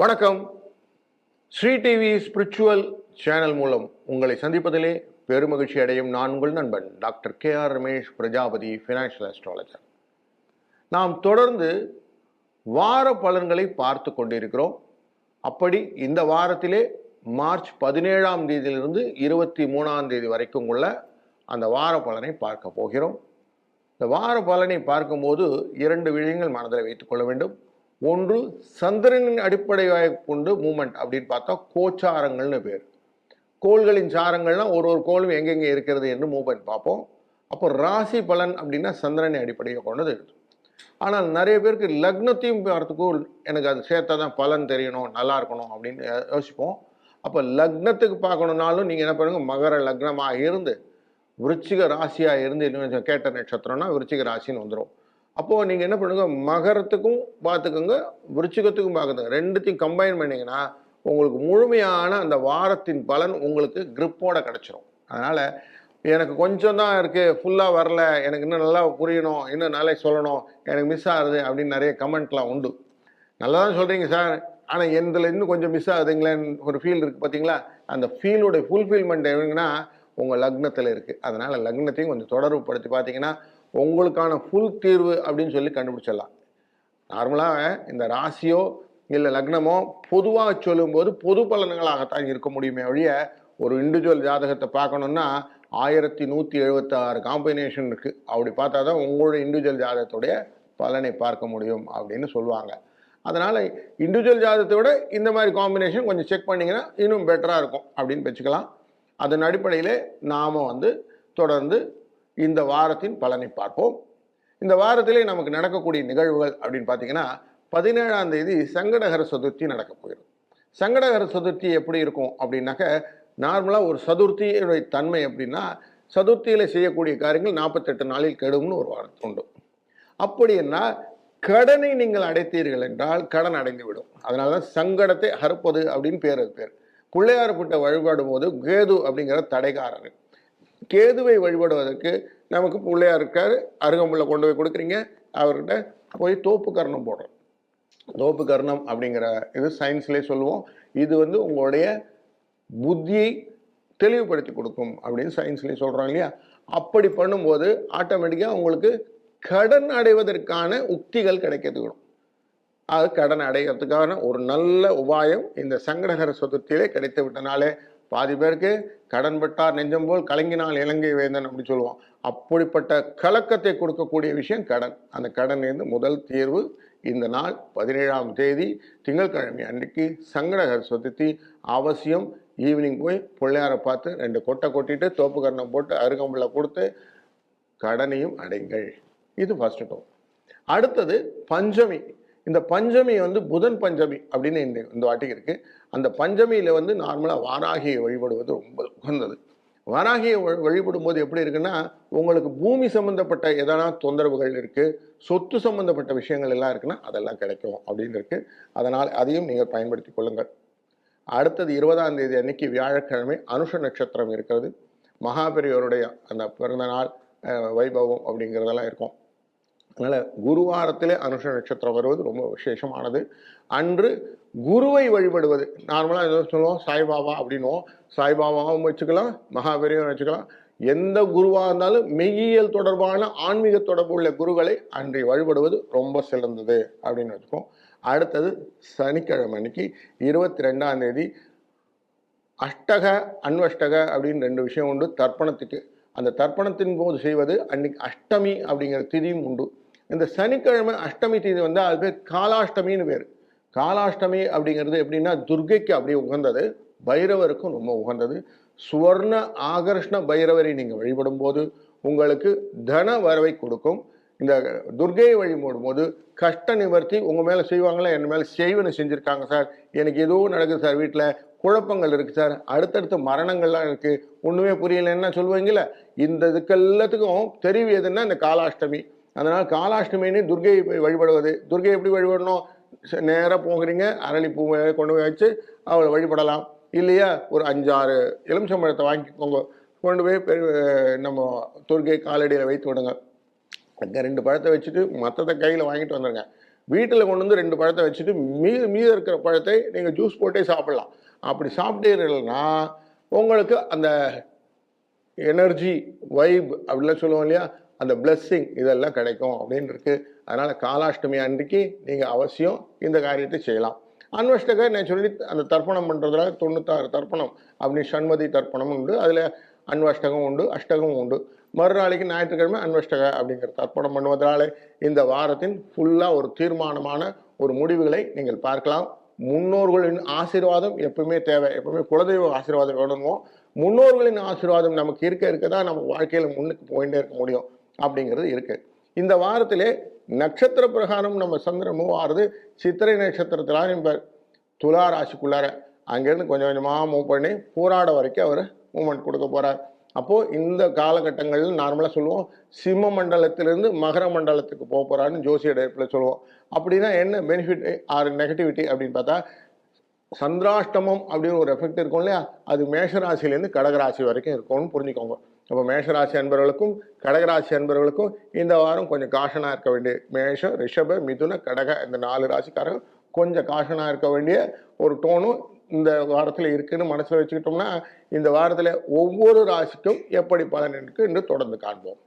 வணக்கம். Sri TV spiritual channel மூலம் உங்களை சந்திப்பதிலே பெருமகிழ்ச்சி அடையும் நான் உங்கள் நண்பன் doctor K R Ramesh Prajapati financial astrologer நாம் தொடர்ந்து வார பலன்களை பார்த்து கொண்டிருக்கிறோம். அப்படி இந்த வாரத்திலே மார்ச் பதினேழாம் தேதியிலிருந்து இருபத்தி மூணாம் தேதி வரைக்கும் உள்ள அந்த வார பலனை பார்க்க போகிறோம். இந்த வார பலனை பார்க்கும்போது இரண்டு விஷயங்கள் மனதில் வைத்துக்கொள்ள வேண்டும். ஒன்று சந்திரனின் அடிப்படையாக கொண்டு மூமெண்ட் அப்படின்னு பார்த்தா கோச்சாரங்கள்னு பேர். கோள்களின் சாரங்கள்லாம் ஒரு ஒரு கோளும் எங்கெங்கே இருக்கிறது என்று மூமெண்ட் பார்ப்போம். அப்போ ராசி பலன் அப்படின்னா சந்திரனை அடிப்படையாக கொண்டது. எழுது ஆனால் நிறைய பேருக்கு லக்னத்தையும் பார்த்துக்கும் எனக்கு அது சேர்த்தா தான் பலன் தெரியணும் நல்லா இருக்கணும் அப்படின்னு யோசிப்போம். அப்போ லக்னத்துக்கு பார்க்கணுன்னாலும் நீங்கள் என்ன பண்ணுங்க மகர லக்னமாக இருந்து விருச்சிக ராசியாக இருந்து இன்னும் கேட்ட நட்சத்திரம்னா விருச்சிக ராசின்னு வந்துடும் அப்போது நீங்கள் என்ன பண்ணுங்க? மகரத்துக்கும் பார்த்துக்கோங்க விருச்சிகத்துக்கும் பார்க்குதுங்க ரெண்டுத்தையும் கம்பைன் பண்ணிங்கன்னா உங்களுக்கு முழுமையான அந்த வாரத்தின் பலன் உங்களுக்கு grip-ஓட கிடச்சிரும். அதனால் எனக்கு கொஞ்சம் தான் இருக்குது ஃபுல்லாக வரல எனக்கு இன்னும் நல்லா புரியணும் இன்னும் நல்லா சொல்லணும் எனக்கு மிஸ் ஆகுது அப்படின்னு நிறைய கமெண்ட்லாம் உண்டு. நல்லா தான் சொல்கிறீங்க சார் ஆனால் எந்தில் இன்னும் கொஞ்சம் மிஸ் ஆகுதுங்களேன்னு ஒரு ஃபீல் இருக்குது பார்த்தீங்களா அந்த ஃபீலுடைய ஃபுல்ஃபில்மெண்ட் எங்கன்னா உங்கள் லக்னத்தில் இருக்குது அதனால் லக்னத்தையும் கொஞ்சம் தொடர்புபடுத்தி பார்த்தீங்கன்னா உங்களுக்கான ஃபுல் தீர்வு அப்படின்னு சொல்லி கண்டுபிடிச்சிடலாம். நார்மலாக இந்த ராசியோ இல்லை லக்னமோ பொதுவாக சொல்லும்போது பொது பலன்களாகத்தான் இருக்க முடியுமே ஒழிய ஒரு இண்டிவிஜுவல் ஜாதகத்தை பார்க்கணுன்னா ஆயிரத்தி நூற்றி எழுபத்தாறு காம்பினேஷன் இருக்குது அப்படி பார்த்தா தான் உங்களுடைய இண்டிவிஜுவல் ஜாதகத்துடைய பலனை பார்க்க முடியும் அப்படின்னு சொல்லுவாங்க. அதனால் இண்டிவிஜுவல் ஜாதகத்தை விட இந்த மாதிரி காம்பினேஷன் கொஞ்சம் செக் பண்ணிங்கன்னா இன்னும் பெட்டராக இருக்கும் அப்படின்னு வச்சுக்கலாம். அதன் அடிப்படையில் நாம் வந்து தொடர்ந்து இந்த வாரத்தின் பலனை பார்ப்போம். இந்த வாரத்திலே நமக்கு நடக்கக்கூடிய நிகழ்வுகள் அப்படின்னு பார்த்தீங்கன்னா பதினேழாம் தேதி சங்கடகர சதுர்த்தி நடக்க போயிடும் சங்கடகர சதுர்த்தி எப்படி இருக்கும் அப்படின்னாக்க நார்மலாக ஒரு சதுர்த்தியுடைய தன்மை அப்படின்னா சதுர்த்தியில் செய்யக்கூடிய காரியங்கள் நாற்பத்தெட்டு நாளில் கெடும்னு ஒரு வாரம் உண்டு. அப்படின்னா கடனை நீங்கள் அடைத்தீர்கள் என்றால் கடன் அடைந்து விடும் அதனால தான் சங்கடத்தை அறுப்பது அப்படின்னு பேர் அது பேர். பிள்ளையார்பட்ட வழிபாடும் போது கேது அப்படிங்கிற தடைகாரர். கேதுவை வழிபடுவதற்கு நமக்கு பிள்ளையார் இருக்கார் அருகம்புள்ள கொண்டு போய் கொடுக்குறீங்க. அவர்கிட்ட போய் தோப்பு கர்ணம் போடுறோம். தோப்பு கர்ணம் அப்படிங்கிற இது சயின்ஸ்லேயே சொல்லுவோம். இது வந்து உங்களுடைய புத்தியை தெளிவுபடுத்தி கொடுக்கும் அப்படின்னு சயின்ஸ்லேயே சொல்கிறோம் இல்லையா? அப்படி பண்ணும்போது ஆட்டோமேட்டிக்காக உங்களுக்கு கடன் அடைவதற்கான உக்திகள் கிடைக்கிறதுக்கணும் அது கடன் அடைகிறதுக்கான ஒரு நல்ல உபாயம் இந்த சங்கடகர சதுர்த்தியிலே கிடைத்து விட்டனாலே பாதி பேருக்கு கடன் பட்டார் நெஞ்சம் போல் கலங்கினால் இலங்கை வேந்தன் அப்படின்னு சொல்லுவோம். அப்படிப்பட்ட கலக்கத்தை கொடுக்கக்கூடிய விஷயம் கடன். அந்த கடன் இருந்து முதல் தீர்வு இந்த நாள் பதினேழாம் தேதி திங்கட்கிழமை அன்றைக்கு சங்கடகர சதுர்த்தி அவசியம் ஈவினிங் போய் பிள்ளையாரை பார்த்து ரெண்டு கொட்டை கொட்டிட்டு தோப்பு கரணம் போட்டு அருகம்புல்ல கொடுத்து கடனையும் அடைங்கள். இது ஃபர்ஸ்ட் டோ அடுத்தது பஞ்சமி. இந்த பஞ்சமி வந்து புதன் பஞ்சமி அப்படின்னு இந்த இந்த வாட்டிக்கு இருக்கு. அந்த பஞ்சமியில வந்து நார்மலாக வாராகியை வழிபடுவது ரொம்ப உகந்தது. வாராகியை வழி- வழிபடும் போது எப்படி இருக்குன்னா உங்களுக்கு பூமி சம்பந்தப்பட்ட எதனா தொந்தரவுகள் இருக்கு சொத்து சம்பந்தப்பட்ட விஷயங்கள் எல்லாம் இருக்குன்னா அதெல்லாம் கிடைக்கும் அப்படின்னு இருக்கு. அதனால் அதையும் நீங்கள் பயன்படுத்தி கொள்ளுங்கள். அடுத்தது இருபதாம் தேதி அன்னைக்கு வியாழக்கிழமை அனுஷ நட்சத்திரம் இருக்கிறது. மகாபெரியவருடைய அந்த பிறந்த நாள் வைபவம் அப்படிங்கிறதெல்லாம் இருக்கும். அதனால் குருவாரத்திலே அனுஷ நட்சத்திரம் வருவது ரொம்ப விசேஷமானது. அன்று குருவை வழிபடுவது. நார்மலாக ஏதோ சொல்லுவோம் சாய்பாபா அப்படின்னுவோம். சாய்பாபாவும் வச்சுக்கலாம் மகாபெரியவும் வச்சுக்கலாம். எந்த குருவாக இருந்தாலும் மெய்யியல் தொடர்பான ஆன்மீக தொடர்பு உள்ள குருகளை அன்றை வழிபடுவது ரொம்ப சிறந்தது அப்படின்னு வச்சுக்கோம் அடுத்தது சனிக்கிழமை அன்னைக்கு இருபத்தி ரெண்டாம் தேதி அஷ்டக அன்வஷ்டக அப்படின்னு ரெண்டு விஷயம் உண்டு. தர்ப்பணத்துக்கு. அந்த தர்ப்பணத்தின் போது செய்வது அன்னைக்கு அஷ்டமி அப்படிங்கிற திதியும் உண்டு. இந்த சனிக்கிழமை அஷ்டமி தீதி வந்து அது பேர் காலாஷ்டமின்னு பேர். காலாஷ்டமி அப்படிங்கிறது எப்படின்னா துர்க்கைக்கு அப்படியே உகந்தது பைரவருக்கும் ரொம்ப உகந்தது. சுவர்ண ஆகர்ஷ்ண பைரவரை நீங்கள் வழிபடும் போது உங்களுக்கு தன வரவை கொடுக்கும். இந்த துர்கையை வழிபடும் போது கஷ்ட நிவர்த்தி உங்கள் மேலே செய்வாங்களா என் மேலே செய்வனு செஞ்சுருக்காங்க சார். எனக்கு எதுவும் நடக்குது சார் வீட்டில் குழப்பங்கள் இருக்குது சார். அடுத்தடுத்த மரணங்கள்லாம் இருக்குது ஒன்றுமே புரியல என்ன சொல்லுவீங்கள இந்த இதுக்கு எல்லாத்துக்கும் தெரிவு எதுன்னா இந்த காலாஷ்டமி. அதனால் காலாஷ்டமின்னு துர்கையை வழிபடுவது. துர்கை எப்படி வழிபடணும்? நேராக போகிறீங்க. அரளி பூவை கொண்டு போய் வச்சு அவளை வழிபடலாம். இல்லையா? ஒரு அஞ்சாறு எலுமிச்சம்பழத்தை வாங்கிக்கோங்க. கொண்டு போய் பெரு நம்ம துர்கை காலடியில் வைத்து விடுங்க அந்த ரெண்டு பழத்தை வச்சுட்டு மற்றதை கையில் வாங்கிட்டு வந்துடுங்க வீட்டில் கொண்டு வந்து ரெண்டு பழத்தை வச்சுட்டு மீது மீத இருக்கிற பழத்தை நீங்கள் ஜூஸ் போட்டே சாப்பிட்லாம். அப்படி சாப்பிட்டீர்கள்னா உங்களுக்கு அந்த எனர்ஜி வைப் அப்படிலாம் சொல்லுவோம் இல்லையா? அந்த பிளஸ்ஸிங் இதெல்லாம் கிடைக்கும் அப்படின்னு இருக்கு. அதனால காலாஷ்டமி அன்றைக்கு நீங்கள் அவசியம் இந்த காரியத்தை செய்யலாம். அன்வஷ்டக நான் சொல்லி அந்த தர்ப்பணம் பண்ணுறதுல தொண்ணூத்தாறு தர்ப்பணம் அப்படி சண்மதி தர்ப்பணம் உண்டு அதில் அன்வஷ்டகம் உண்டு அஷ்டகம் உண்டு. மறுநாளைக்கு ஞாயிற்றுக்கிழமை அன்வஷ்டக அப்படிங்கிற தர்ப்பணம் பண்ணுவதாலே இந்த வாரத்தின் ஃபுல்லாக ஒரு தீர்மானமான ஒரு முடிவுகளை நீங்கள் பார்க்கலாம். முன்னோர்களின் ஆசீர்வாதம் எப்பவுமே தேவை. எப்பவுமே குலதெய்வ ஆசீர்வாதம் வேணுமோ முன்னோர்களின் ஆசீர்வாதம் நமக்கு இருக்க இருக்க தான் நம்ம வாழ்க்கையில் முன்னுக்கு போயிட்டே இருக்க முடியும். அப்படிங்கிறது இருக்குது இந்த வாரத்திலே நட்சத்திர பிரகாரம் நம்ம சந்திரன் மூவ் ஆறுது சித்திரை நட்சத்திரத்தில் நம்ம துலா ராசிக்குள்ளார அங்கேருந்து கொஞ்சம் கொஞ்சமாக மூவ் பண்ணி பூராட வரைக்கும் அவர் மூமெண்ட் கொடுக்க போகிறார் அப்போது இந்த காலகட்டங்களில் நார்மலாக சொல்லுவோம் சிம்ம மண்டலத்திலிருந்து மகர மண்டலத்துக்கு போக போகிறான்னு ஜோசிய டைப்பில் சொல்லுவோம். அப்படின்னா என்ன பெனிஃபிட் ஆர் நெகட்டிவிட்டி அப்படின்னு பார்த்தா சந்திராஷ்டமம் அப்படின்னு ஒரு எஃபெக்ட் இருக்கும் இல்லையா? அது மேஷராசிலேருந்து கடகராசி வரைக்கும் இருக்கும்னு புரிஞ்சுக்கோங்க. அப்போ மேஷராசி அன்பர்களுக்கும் கடகராசி அன்பர்களுக்கும் இந்த வாரம் கொஞ்சம் காஷனாக இருக்க வேண்டிய மேஷம் ரிஷப மிதுன கடக இந்த நாலு ராசிக்காரர்கள் கொஞ்சம் காஷனாக இருக்க வேண்டிய ஒரு டோனும் இந்த வாரத்தில் இருக்குன்னு மனசில் வச்சுக்கிட்டோம்னா இந்த வாரத்தில் ஒவ்வொரு ராசிக்கும் எப்படி பலன் இருக்கு என்று தொடர்ந்து காண்போம்.